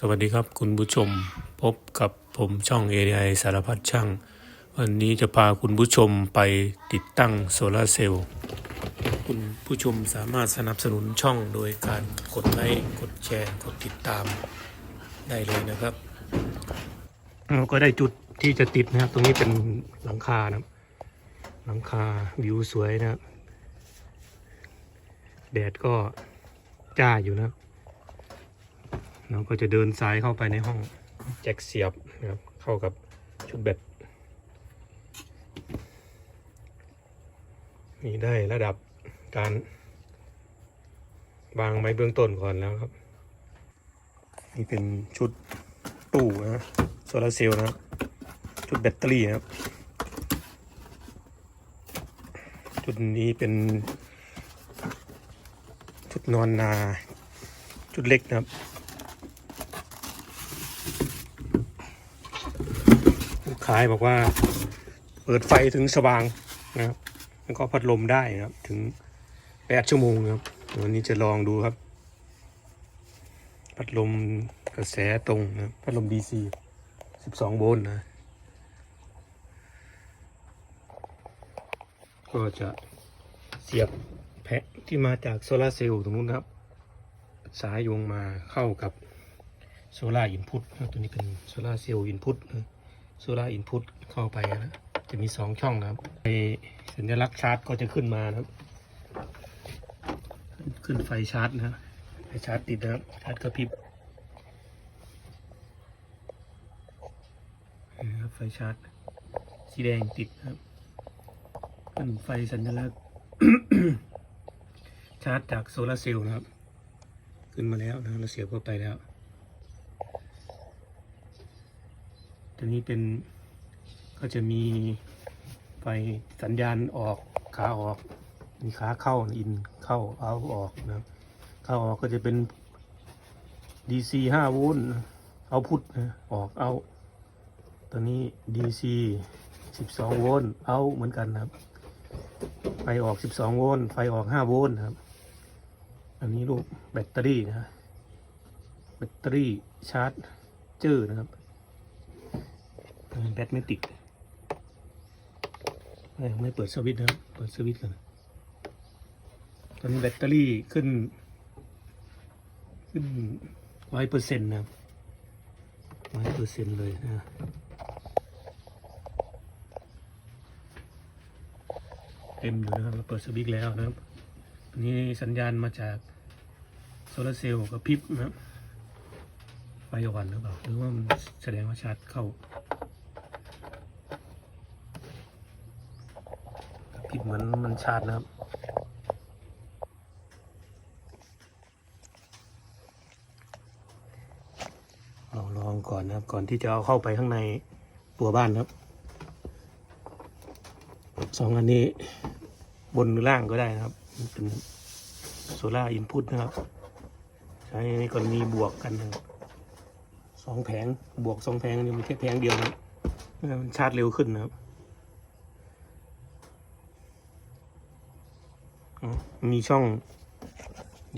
สวัสดีครับคุณผู้ชมพบกับผมช่อง ADI สารพัดช่าง วันนี้จะพาคุณผู้ชมไปติดตั้งโซลาร์เซลล์คุณผู้ชมสามารถสนับสนุนช่องโดยการกดไลค์กดแชร์ กดติดตามได้เลยนะครับ เราก็ได้จุดที่จะติดนะครับ ตรงนี้เป็นหลังคานะครับ หลังคาวิวสวยนะครับแดดก็จ้าอยู่นะครับ เราก็จะเดินซ้ายเข้าไปในห้องแจ็คเสียบนะครับเข้ากับชุดแบตนี่ได้ระดับการวางไว้เบื้องต้นก่อนแล้วครับ นี่เป็นชุดตู้นะโซลาเซลล์นะครับ ชุดแบตเตอรี่นะครับ ชุดนี้เป็น ชุดนอนนา ชุดเล็กนะครับ ลูก ค้ายบอกว่า เปิดไฟถึงสว่างนะครับ แล้วก็พัดลมได้นะครับ ถึงแปดชั่วโมงครับวันนี้จะลองดูครับ พัดลมกระแสตรงนะครับพัดลม DC 12โวลต์นะก็จะเสียบแพะที่มาจากโซลาเซลล์ตรงนู้นครับ สายโยงมาเข้ากับโซลาอินพุตตัวนี้เป็นโซลาเซลล์อินพุต โซลาร์อินพุตเข้าไปนะจะมีสองช่องนะครับในสัญลักษณ์ชาร์จก็จะขึ้นมานะครับ ขึ้นไฟชาร์จนะไฟชาร์จติดนะครับชาร์จกระพริบนี่ครับไฟชาร์จสีแดงติดนะครับ ขึ้นไฟสัญลักษณ์ชาร์จจากโซลาเซลล์นะครับ ขึ้นมาแล้วนะเราเสียบเข้าไปแล้ว ตัวนี้เป็นก็จะมีไฟสัญญาณออกขาออก มีขาเข้าอินเข้าเอาออกนะครับเข้าออกก็จะเป็น DC 5โวลต์เอาพุทนะออกเอาตัวนี้ DC 12โวลต์เอาเหมือนกันนะครับ ไฟออก 12โวลต์ไฟออก 5 โวลต์ครับ อันนี้รูปแบตเตอรี่นะฮะแบตเตอรี่ชาร์จเจอร์นะครับ แบตไม่ติดเอ้ไม่เปิดสวิตช์นะครับเปิดสวิตช์กันตอนนี้แบตเตอรี่ขึ้น ขึ้นร้อยเปอร์เซ็นต์นะครับร้อยเปอร์เซ็นต์เลยนะเต็มอยู่นะครับเราเปิดสวิตช์แล้วนะครับอันนี้สัญญาณมาจากโซลาร์เซลล์กับพิบนะครับไฟอ่อนหรือเปล่าหรือว่ามันแสดงว่าชาร์จเข้า กับพริบเหมือนมันชาร์จนะครับเอาลองก่อนนะครับ ก่อนที่จะเอาเข้าไปข้างในตัวบ้านครับสองอันนี้บนหรือล่างก็ได้นะครับ เป็นโซล่าอินพุตนะครับ ใช้ในกรณีบวกกันนะสองแผงบวกสองแผงนี่มันแค่แผงเดียวนะมันชาร์จเร็วขึ้นนะครับอ๋อ มีช่อง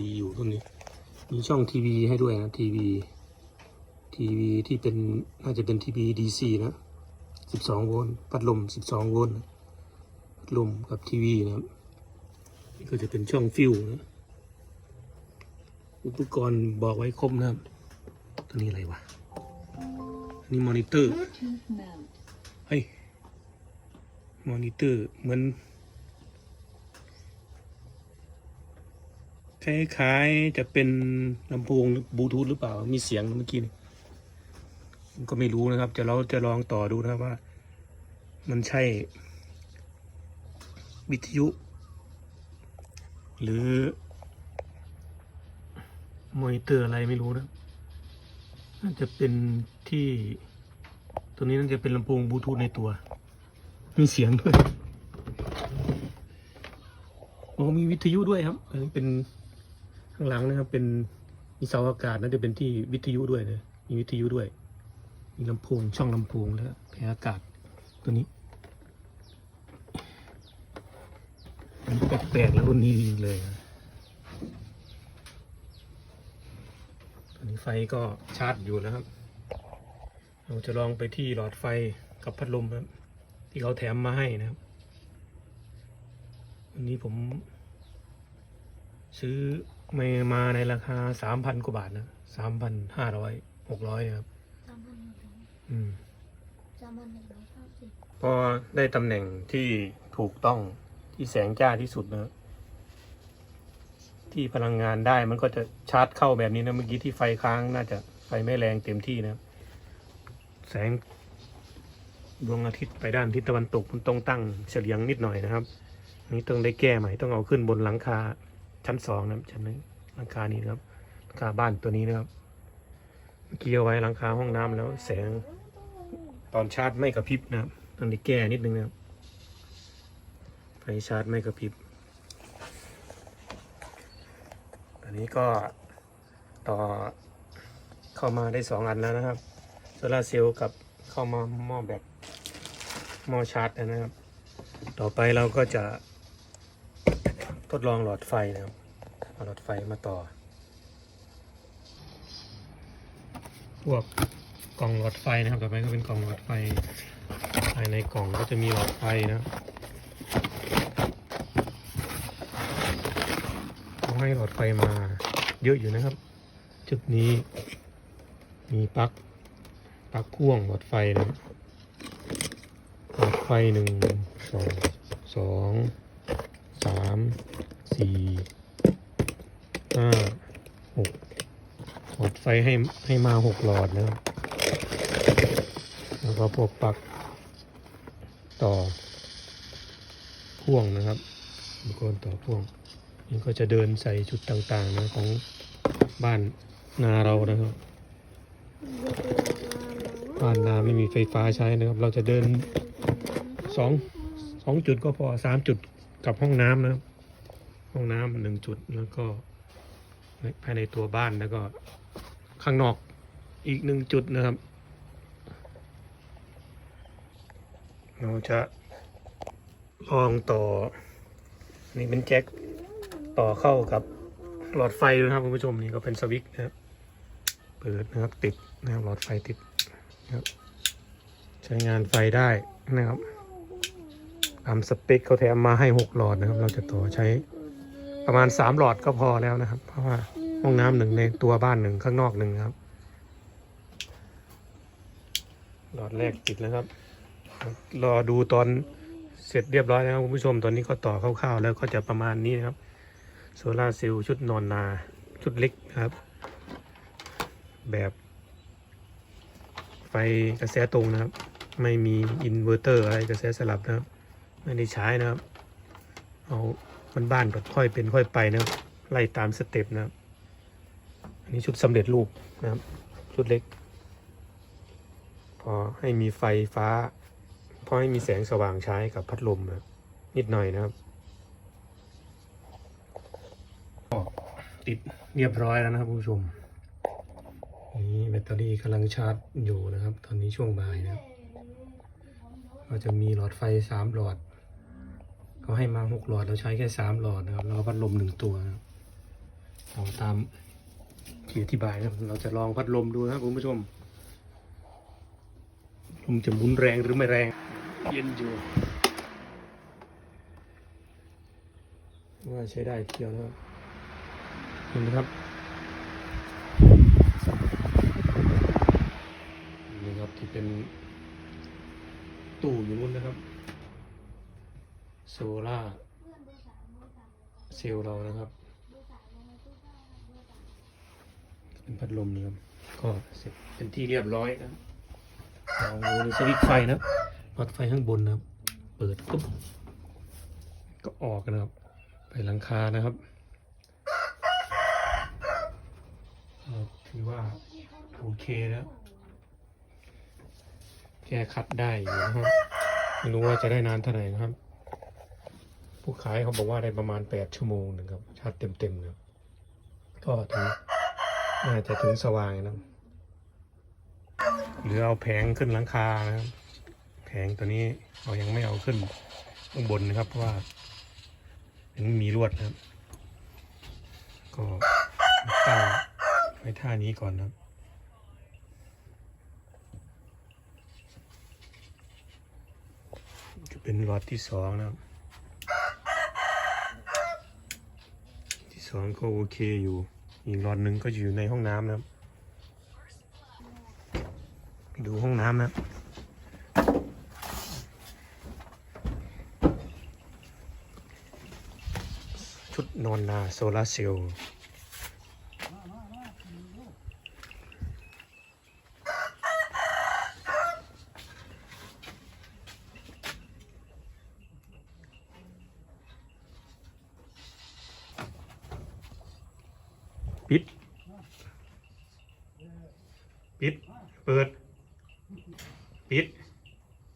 ดีอยู่ตรงนี้ มีช่องทีวีให้ด้วยนะทีวีทีวีที่เป็นน่าจะเป็นทีวีดีซีนะสิบสองโวลต์พัดลมสิบสองโวลต์พัดลมกับทีวีนะครับนี่ก็จะเป็นช่องฟิวนะอุปกรณ์บอกไว้ครบนะครับ ตัวนี้อะไรวะอันนี้มอนิเตอร์เฮ้ยมอนิเตอร์เหมือน คล้ายๆจะเป็นลำโพงบลูทูธหรือเปล่า มีเสียงเมื่อกี้นี่ก็ไม่รู้นะครับ จะเราจะลองต่อดูนะครับว่า มันใช่ วิทยุ หรือมอนิเตอร์อะไรไม่รู้นะน่าจะเป็นที่ ตัวนี้น่าจะเป็นลำโพงบลูทูธในตัว มีเสียงด้วยโอ้มีวิทยุด้วยครับอันนี้เป็นางหลังนะครับเป็นมีเสาอากาศน่าจะเป็นที่วิทยุด้วยเลยมีวิทยุด้วย มีลำโพงช่องลำโพงแล้วแผงอากาศตัวนี้อันแปลกๆแล้วรุ่นนี้จริงเลยนะอันนี้ไฟก็ชาร์จอยู่นะครับ เราจะลองไปที่หลอดไฟกับพัดลมครับ ที่เขาแถมมาให้นะครับวันนี้ผมซื้อ มามาในราคาสามพันกว่าบาทนะสามพันห้าร้อยหกร้อยนะครับสามพันหนึ่งร้อยอืมสามพันหนึ่งร้อยเก้าสิบพอได้ตำแหน่งที่ถูกต้องที่แสงจ้าที่สุดนะ ที่พลังงานได้มันก็จะชาร์จเข้าแบบนี้นะเมื่อกี้ที่ไฟค้างน่าจะไฟไม่แรงเต็มที่นะแสงดวงอาทิตย์ไปด้านทิศตะวันตกมันต้องตั้งเฉลียงนิดหน่อยนะครับอันนี้ต้องได้แก้ใหม่ต้องเอาขึ้นบนหลังคา ชั้นสองนะครับชั้นนี้หลังคานี้นะครับหลังคาบ้านตัวนี้นะครับเมื่อกี้เอาไว้หลังคาห้องน้ำแล้ว แสงตอนชาร์จไม่กระพริบนะครับต้องได้แก้นิดนึงนะครับไฟชาร์จไม่กระพริบอันนี้ก็ต่อเข้ามาได้สองอันแล้วนะครับโซลาร์เซลล์กับเข้ามาหม้อแบตหม้อชาร์จนะครับ ต่อไปเราก็จะ ทดลองหลอดไฟนะครับเอาหลอดไฟมาต่อ พวกกล่องหลอดไฟนะครับ ต่อไปก็เป็นกล่องหลอดไฟ ภายในกล่องก็จะมีหลอดไฟนะเขาให้หลอดไฟมาเยอะอยู่นะครับ จุดนี้มีปลั๊กปลั๊กพ่วงหลอดไฟนะหลอดไฟหนึ่งสองสอง สามสี่ห้าหกหลอดไฟให้ให้มาหกหลอดนะครับแล้วก็พวกปลั๊กต่อพ่วงนะครับอุปกรณ์ต่อพ่วงนี่ก็จะเดินใส่จุดต่างๆนะของบ้านนาเรานะครับบ้านนาไม่มีไฟฟ้าใช้นะครับ เราจะเดินสองสองจุดก็พอสามจุด กับห้องน้ำนะ ห้องน้ำหนึ่งจุดแล้วก็ในภายในตัวบ้านแล้วก็ข้างนอกอีกหนึ่งจุดนะครับ เราจะลองต่อ นี่เป็นแจ็คต่อเข้ากับหลอดไฟนะครับคุณผู้ชมนี่ก็เป็นสวิตช์นะครับ เปิดนะครับติดนะครับหลอดไฟติดนะครับ ใช้งานไฟได้นะครับ ตามสเปคเขาแถมมาให้หกหลอดนะครับ เราจะต่อใช้ประมาณสามหลอดก็พอแล้วนะครับ เพราะว่าห้องน้ำหนึ่งในตัวบ้านหนึ่งข้างนอกหนึ่งครับ หลอดแรกติดแล้วครับ รอดูตอนเสร็จเรียบร้อยแล้วครับคุณผู้ชมตอนนี้ก็ต่อคร่าวๆแล้วก็จะประมาณนี้นะครับโซลาเซลล์ชุดนอนนาชุดเล็กนะครับ แบบไฟกระแสตรงนะครับ ไม่มีอินเวอร์เตอร์อะไรกระแสสลับนะครับ ไม่ได้ใช้นะครับ เอามันบ้านก็ค่อยเป็นค่อยไปนะครับไล่ตามสเต็ปนะครับ อันนี้ชุดสำเร็จรูปนะครับ ชุดเล็ก พอให้มีไฟฟ้า พอให้มีแสงสว่างใช้กับพัดลมนะนิดหน่อยนะครับติดเรียบร้อยแล้วนะครับผู้ชมนี่แบตเตอรี่กำลังชาร์จอยู่นะครับ ตอนนี้ช่วงบ่ายนะครับ ก็จะมีหลอดไฟสามหลอด เขาให้มาหกหลอดเราใช้แค่สามหลอดนะครับแล้วก็พัดลมหนึ่งตัวนะครับเอาตามที่อธิบายนะครับเราจะลองพัดลมดูนะครับคุณผู้ชมลมจะหมุนแรงหรือไม่แรง เย็นอยู่ว่าใช้ได้ทีเดียวนะครับเห็นไหมครับนี่ครับที่เป็นตู้อยู่นู้นนะครับ โซล่าเซลล์เรานะครับ เป็นพัดลมนะครับ ก็เสร็จเป็นที่เรียบร้อยนะครับลองดูสวิตช์ไฟนะครัดไฟข้างบนนะครับ เปิดปุ๊บก็ออกนะครับ ไปหลังคานะครับถือว่าโอเคแล้วแก้คัดได้อยู่นะครับไม่รู้ว่าจะได้นานเท่าไหร่นะครับ ผู้ขายเขาบอกว่าได้ประมาณแปดชั่วโมงนะครับชาร์จเต็มๆนะครับก็ถึงน่าจะถึงสว่างนะครับหรือเอาแผงขึ้นหลังคานะครับแผงตัวนี้เรายังไม่เอาขึ้นข้างบนนะครับ เพราะว่ายังไม่มีลวดนะครับ ก็ตั้งไว้ท่านี้ก่อนนะครับจะเป็นรอดที่สองนะครับ สองก็โอเคอยู่ อีกรอดหนึ่งก็อยู่ในห้องน้ำนะครับไปดูห้องน้ำนะชุดนอนนาโซลาเซลล์ ปิด ปิด เปิด ปิด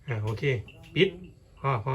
อ่าโอเค ปิด พอพอ